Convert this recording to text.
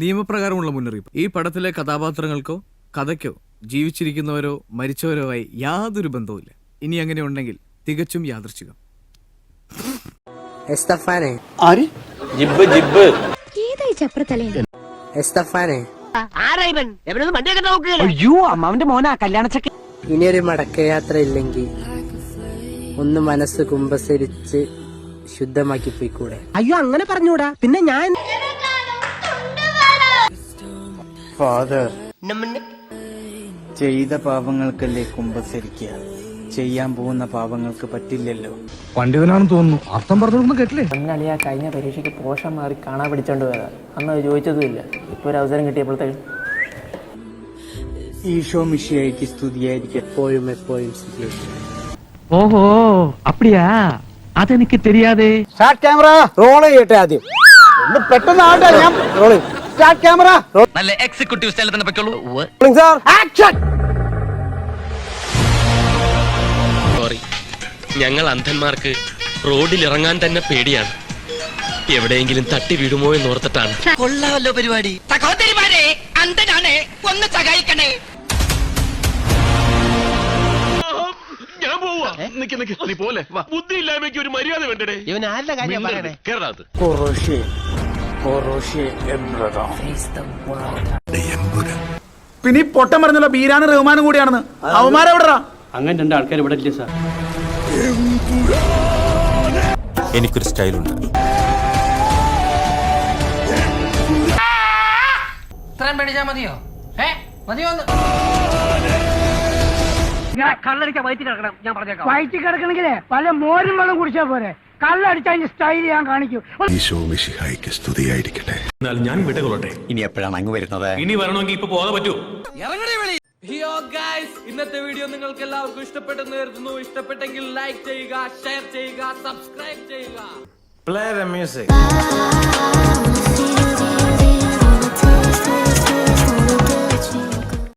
നിയമപ്രകാരമുള്ള മുന്നറിയിപ്പ്. ഈ പടത്തിലെ കഥാപാത്രങ്ങൾക്കോ കഥയ്ക്കോ ജീവിച്ചിരിക്കുന്നവരോ മരിച്ചവരോ ആയി യാതൊരു ബന്ധവുമില്ല. ഇനി അങ്ങനെ ഉണ്ടെങ്കിൽ തികച്ചും യാദൃശ്ചികം. എസ്തഫാനെ. ആര്? ജിബ് ജിബ് ഏതായി ചപ്രത്തലേ എസ്തഫാനെ. അയ്യോ അമ്മാവന്റെ മോനാ കല്യാണച്ചക്ക ഇനിയൊരു മടക്കയാത്ര ഇല്ലെങ്കിൽ ഒന്ന് മനസ്സ് കുമ്പസരിച്ച് ശുദ്ധമാക്കി പോയിക്കൂടെ അയ്യോ അങ്ങനെ പറഞ്ഞൂടാ പിന്നെ ഞാൻ ഫാദർ ചെയ്ത പാപങ്ങൾക്കല്ലേ കുമ്പസരിക്ക ചെയ്യാൻ പോകുന്ന പാവങ്ങൾക്ക് പറ്റില്ലല്ലോ. പണ്ഡിതനാണെന്ന് തോന്നുന്നു. അർത്ഥം പറഞ്ഞൊന്നും കേട്ടില്ലേ? അന്നളിയാ കഴിഞ്ഞ പരീക്ഷയ്ക്ക് പോഷൻ മാറി കാണാൻ പിടിച്ചോണ്ട് വരാം അന്ന് ചോദിച്ചതുമില്ല ഇപ്പൊ ഒരു അവസരം കിട്ടിയപ്പോഴത്തേക്കും. ഈശോ മിഷിയായിട്ട് സ്തുതിയായിരിക്കും. എപ്പോഴും എപ്പോഴും ഓഹോ അപ്പടിയാ? അതെനിക്ക് തെരിയാതെ. ഷാർട്ട് ക്യാമറ റോൾ ചെയ്യട്ടെ ആദ്യം. ഒന്ന് പെട്ടെന്ന് ആട്ടെ ഞാൻ റോൾ ചെയ്യും. സ്റ്റാർട്ട് ക്യാമറ നല്ല എക്സിക്യൂട്ടീവ് സ്റ്റൈലിൽ തന്നെ പറ്റുള്ളൂ. സാർ ആക്ഷൻ സോറി ഞങ്ങൾ അന്ധന്മാർക്ക് റോഡിൽ ഇറങ്ങാൻ തന്നെ പേടിയാണ്. എവിടെയെങ്കിലും തട്ടി വീടുമോ എന്ന് ഓർത്തിട്ടാണ്. കൊള്ളാമല്ലോ പരിപാടി. സഹോദരിമാരെ അന്ധനാണ്. ഒന്ന് സഹായിക്കണേ. ഞാൻ പോവാ. നിക്ക് നിക്ക്. നീ പോലെ. ബുദ്ധി ഇല്ലായ്മയ്ക്ക് ഒരു മര്യാദ വേണ്ടേ ഇവൻ ആരുടെ കാര്യം പറയണേ? കേരളത്ത് പിന്നെ ഈ പൊട്ടം പറഞ്ഞല്ലോ ബീരാനും റഹ്മാനും കൂടിയാണെന്ന്. അവന്മാരെവിടാ അങ്ങനെ രണ്ട് ആൾക്കാർ ഇവിടെ ഇല്ല സാർ? എനിക്കൊരു സ്റ്റൈലുണ്ട്. ഇത്രയും പേടിച്ചാ മതിയോ? ഏ? മതിയോ ഒന്ന്? കള്ളടിക്കാൻ വയറ്റി കിടക്കണം ഞാൻ പറഞ്ഞേക്കാം. വയറ്റി കിടക്കണെങ്കിലേ പല മോരും വെള്ളം കുടിച്ചാ പോരെ. കള്ളടിച്ച അതിന്റെ സ്റ്റൈൽ ഞാൻ കാണിക്കും. സ്തുതിയായിരിക്കട്ടെ. എന്നാൽ ഞാൻ വിട്ടുകൊള്ളട്ടെ ഇനി എപ്പോഴാണ് അങ്ങ് വരുന്നത്? ഇനി വരണമെങ്കിൽ ഇപ്പൊ പോകാൻ പറ്റൂ. ഇന്നത്തെ വീഡിയോ നിങ്ങൾക്ക് എല്ലാവർക്കും ഇഷ്ടപ്പെട്ടെന്ന് കരുതുന്നു. ഇഷ്ടപ്പെട്ടെങ്കിൽ ലൈക്ക് ചെയ്യുക ഷെയർ ചെയ്യുക സബ്സ്ക്രൈബ് ചെയ്യുക. Play the music